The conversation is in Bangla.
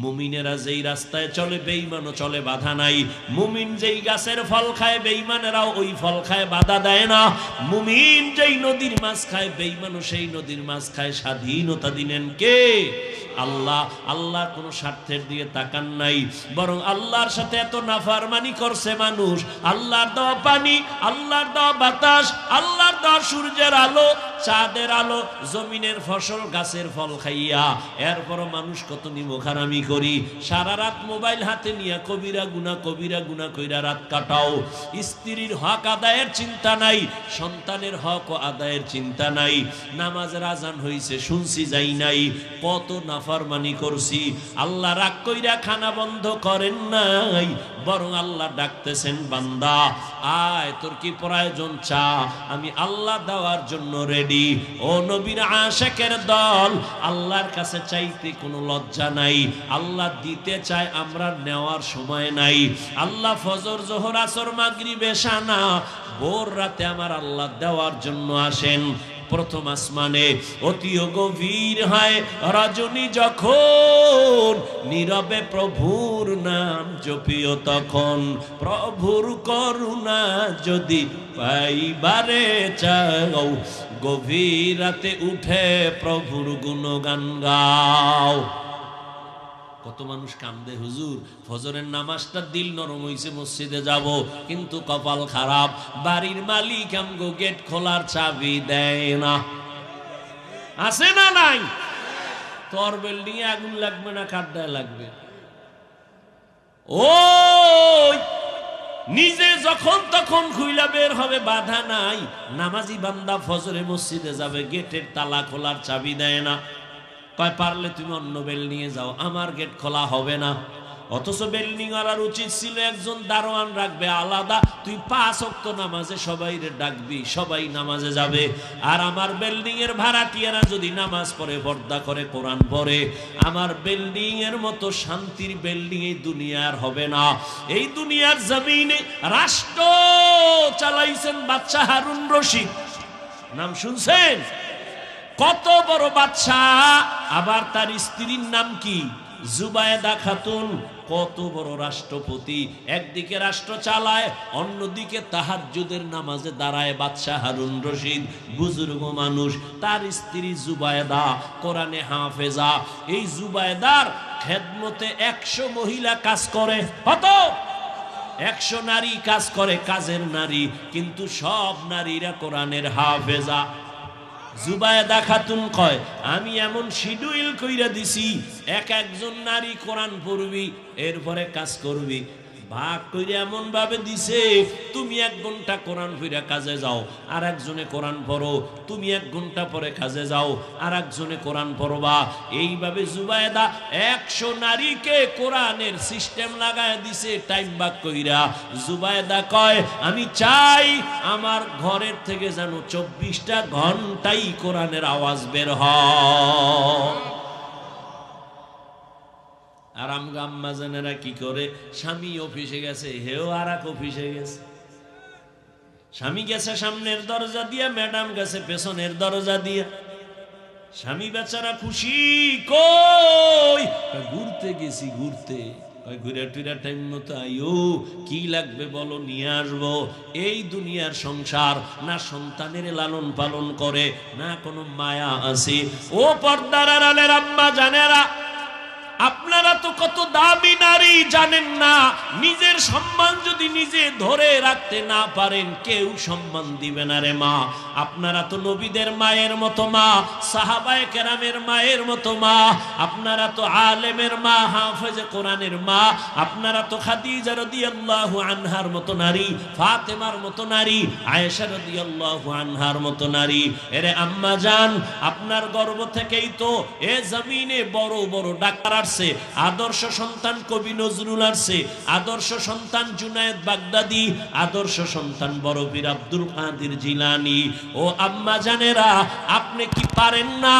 মুমিনেরা যেই রাস্তায় চলে বেইমানও চলে, বাধা নাই। মুমিন যেই গাছের ফল খায় বেইমানেরাও ওই ফল খায়, বাধা দেয় না। মুমিন যেই নদীর মাছ খায় বেইমানও সেই নদীর মাছ খায়। স্বাধীনতা দিলেন কে? আল্লাহ। আল্লাহ কোনো স্বার্থের দিয়ে তাকান নাই। বরং আল্লাহর সাথে এত নাফারমানি করছে মানুষ। আল্লাহর দেওয়া পানি, আল্লাহর দেওয়া বাতাস, আল্লাহর দেওয়া সূর্যের আলো চাঁদের আলো জমিনের ফসল, গাছের ফল খাইয়া এরপরও মানুষ কত নিমখারামি করি। সারা রাত মোবাইল হাতে নিয়ে কবিরা গুনা কবিরা গুনা কইরা রাত কাটাও। স্ত্রীর হক আদায়ের চিন্তা নাই, সন্তানের হক ও আদায়ের চিন্তা নাই। নামাজের আজান হইছে, শুনছি যাই নাই। কত নাফারমানি করছি। আল্লাহ রাগ কইরা খানা বন্ধ করেন নাই, বরং আল্লাহ ডাকতেছেন, বান্দা, আয়, তোর কি প্রয়োজন চা? আমি আল্লাহ দেওয়ার জন্য রেডি ও নবীর আশেকের দল, আল্লাহর কাছে চাইতে কোনো লজ্জা নাই। আল্লাহ দিতে চায় আমরা নেওয়ার সময় নাই। আল্লাহ ফজর, জোহর, আসর মাগরি বেশানা ভোর রাতে আমার আল্লাহ দেওয়ার জন্য আসেন। প্রথম আসমানে। অতি গভীর হয় রজনী যখন। নীরবে প্রভুর নাম জপিও তখন। প্রভুর করুণা যদি পাইবারে চাও, গভীর রাতে উঠে প্রভুর গুণগান গাও। কত মানুষ কান্দে, হুজুর? ফজরের নামাজটা দিল নরম হইছে, মসজিদে যাব, কিন্তু কপাল খারাপ। বাড়ির মালিক আমগো গেট খোলার চাবি দেয় না। আছে না নাই? তোর বিল্ডিং এ আগুন লাগবে না কাদ্দায় লাগবে? ও নিজে যখন তখন খুইলা বের হবে, বাধা নাই। নামাজি বান্দা ফজরে মসজিদে যাবে, গেটের তালা খোলার চাবি দেয় না। কয়, পারলে তুমি অন্য বেল নিয়ে যাও, আমার গেট খোলা হবে না। অথচ বিল্ডিং ওয়ালার উচিত ছিল একজন দারোয়ান রাখবে, আলাদা। তুই পাঁচ অক্ত নামাজে সবাই ডাকবি, সবাই নামাজে যাবে। আর আমার বিল্ডিং এর ভাড়াটিয়ারা যদি নামাজ পড়ে, পর্দা করে, কোরআন পড়ে, আমার বিল্ডিং এর মতো শান্তির বিল্ডিং এই দুনিয়ার হবে না। এই দুনিয়ার জমিনে রাষ্ট্র চালাইছেন বাচ্চা হারুন রশিদ। নাম শুনছেন? কত বড় বাচ্চা আবার তার স্ত্রীর নাম কি? জুবায়দা খাতুন। কত বড় রাষ্ট্রপতি। একদিকে রাষ্ট্র চালায়, অন্যদিকে তাহাজ্জুদের নামাজে দাঁড়ায় বাদশাহ হারুন রশিদ, বুজুর্গ মানুষ। তার স্ত্রী জুবায়দা, কোরআনে হাফেজা। এই জুবায়দার খেদমতে একশো মহিলা কাজ করে। কত? একশো নারী কাজ করে, কাজের নারী। কিন্তু সব নারীরা কোরআনের হাফেজা। জুবায়দা খাতুন কয়, আমি এমন শিডিউল কইরা দিছি, এক একজন নারী কোরআন পড়বি, এরপরে কাজ করবি। ভাগ করে এমন ভাবে দিছে, তুমি এক ঘণ্টা কোরআন ফিরা কাজে যাও আর একজনে কোরআন পড়ো, তুমি এক ঘণ্টা পরে কাজে যাও আর একজনে কোরআন পড়বা। এইভাবে জুবায়দা একশো নারীকে কোরআনের সিস্টেম লাগায় দিছে, টাইম ভাগ কইরা। জুবায়দা কয়, আমি চাই আমার ঘরের থেকে যেন চব্বিশটা ঘন্টাই কোরআনের আওয়াজ বের হয়। আর আমগা জানেরা কি করে? স্বামী অফিসে গেছে, হেও আর অফিসে গেছে। স্বামী গেছে সামনের দরজা দিয়া, ম্যাডাম গেছে পেছনের দরজা দিয়া। স্বামী বেচারা খুশি, কই? ঘুরতে গেছি, ঘুরতে। ঘুরে টাইম মতো আইও, কি লাগবে বলো, নিয়ে আসব। এই দুনিয়ার সংসার না সন্তানের লালন পালন করে, না কোনো মায়া আছে। ও পর্দার আড়ালের আম্মা জানেরা আপনারা তো কত দামি নারী জানেন না। নিজের সম্মান যদি নিজে ধরে রাখতে না পারেন, কেউ সম্মান দিবে না রে মা। আপনারা তো নবীদের মায়ের মতো মা, সাহাবায়ে কেরামের মায়ের মতো মা। আপনারা তো আলেমের মা, হাফেজে কোরআনের মা। আপনারা তো খাদিজা রাদিয়াল্লাহু আনহার মতো নারী, ফাতেমার মতো নারী, আয়েশা রাদিয়াল্লাহু আনহার মতো নারী। এরে আম্মা জান, আপনার গর্ব থেকেই তো এ জমিনে বড় বড় ডাক্তার আসছে আদর্শ সন্তান কবি নজরুল আসছে আদর্শ সন্তান জুনায়েদ বাগদাদি, আদর্শ সন্তান বড় বীর আব্দুল কাদের জিলানি। ও আম্মা জানেরা, আপনি কি পারেন না?